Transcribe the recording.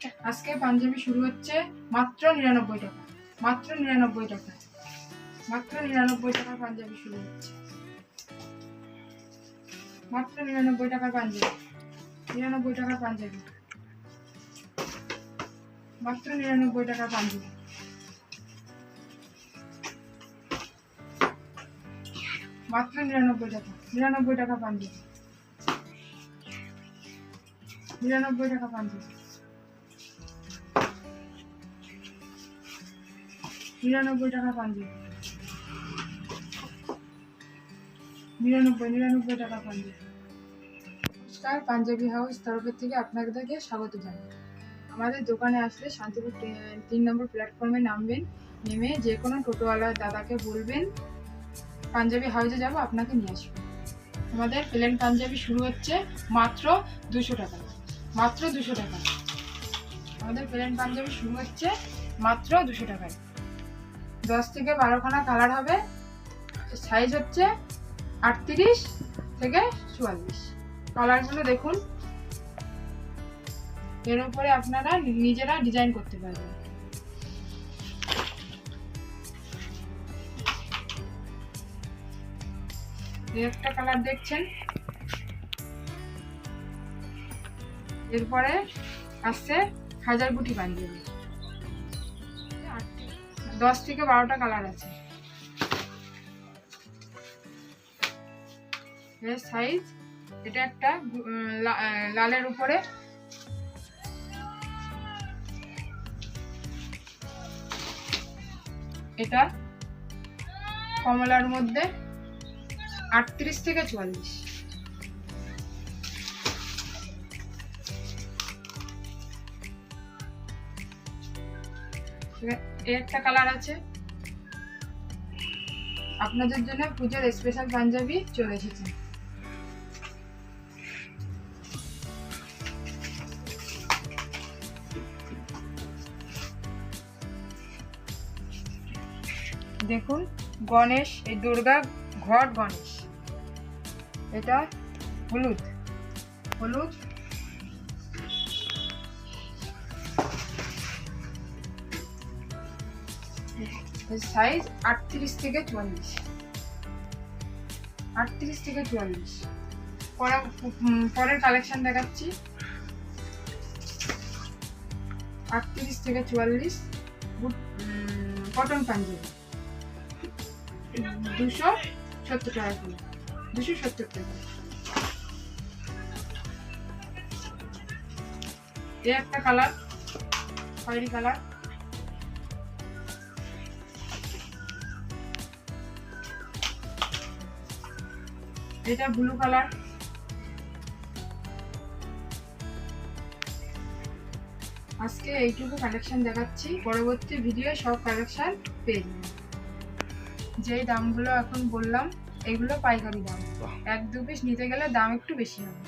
আজকে পাঞ্জাবি শুরু হচ্ছে মাত্র নিরানব্বই টাকা। মাত্র নিরানব্বই টাকা। মাত্র নিরানব্বই টাকার পাঞ্জাবি শুরু হচ্ছে। মাত্র নিরানব্বই টাকার পাঞ্জাবি। নিরানব্বই টাকার পাঞ্জাবি। মাত্র নিরানব্বই টাকার পাঞ্জাবি। মাত্র নিরানব্বই টাকা। নিরানব্বই টাকা পাঞ্জাবি। নিরানব্বই টাকা পাঞ্জাবি। নিরানব্বই টাকা পাঞ্জাবি। নিরানব্বই নিরানব্বই টাকা পাঞ্জাবি। নমস্কার, পাঞ্জাবি হাউস তরফের থেকে আপনাদেরকে স্বাগত জানাই। আমাদের দোকানে আসলে শান্তিপুর তিন নম্বর প্ল্যাটফর্মে নামবেন, নেমে যে কোনো টোটোওয়ালার দাদাকে বলবেন, পাঞ্জাবি হাউসে যাব, আপনাকে নিয়ে আসব। আমাদের প্লেন পাঞ্জাবি শুরু হচ্ছে মাত্র দুশো টাকা। মাত্র দুশো টাকা। আমাদের প্লেন পাঞ্জাবি শুরু হচ্ছে মাত্র দুশো টাকায়। দশ থেকে বারোখানা কালার হবে। সাইজ হচ্ছে আটত্রিশ থেকে চুয়াল্লিশ। কালারগুলো দেখুন। এর উপরে আপনারা নিজেরা ডিজাইন করতে পারবেন। একটা কালার দেখছেন। এরপরে আসছে হাজার গুটি পাঞ্জাবি দশ থেকে বারোটা কালার আছে। সাইজ এটা একটা লালের উপরে। এটা কমলার মধ্যে আটত্রিশ থেকে চুয়াল্লিশ। এর একটা কালার আছে। আপনাদের জন্য পুজোর স্পেশাল পাঞ্জাবি চলে এসেছে। দেখুন, গণেশ, এই দুর্গা ঘট গণেশ। এটা হলুদ। হলুদ সাইজ আটত্রিশ থেকে চুয়াল্লিশ। আটত্রিশ থেকে চুয়াল্লিশ। পরে পরের কালেকশন দেখাচ্ছি। আটত্রিশ থেকে চুয়াল্লিশ। কটন পাঞ্জাবি। দুশো সত্তর টাকা করে। দুশো সত্তর টাকা। এ একটা কালার খয়েরি কালার এটা ব্লু কালার আজকে এইটুকু কালেকশন দেখাচ্ছি। পরবর্তী ভিডিও সব কালেকশন পেয়ে যাবেন। যেই দামগুলো এখন বললাম এগুলো পাইকারি দাম। এক দু পিস নিতে গেলে দাম একটু বেশি হবে।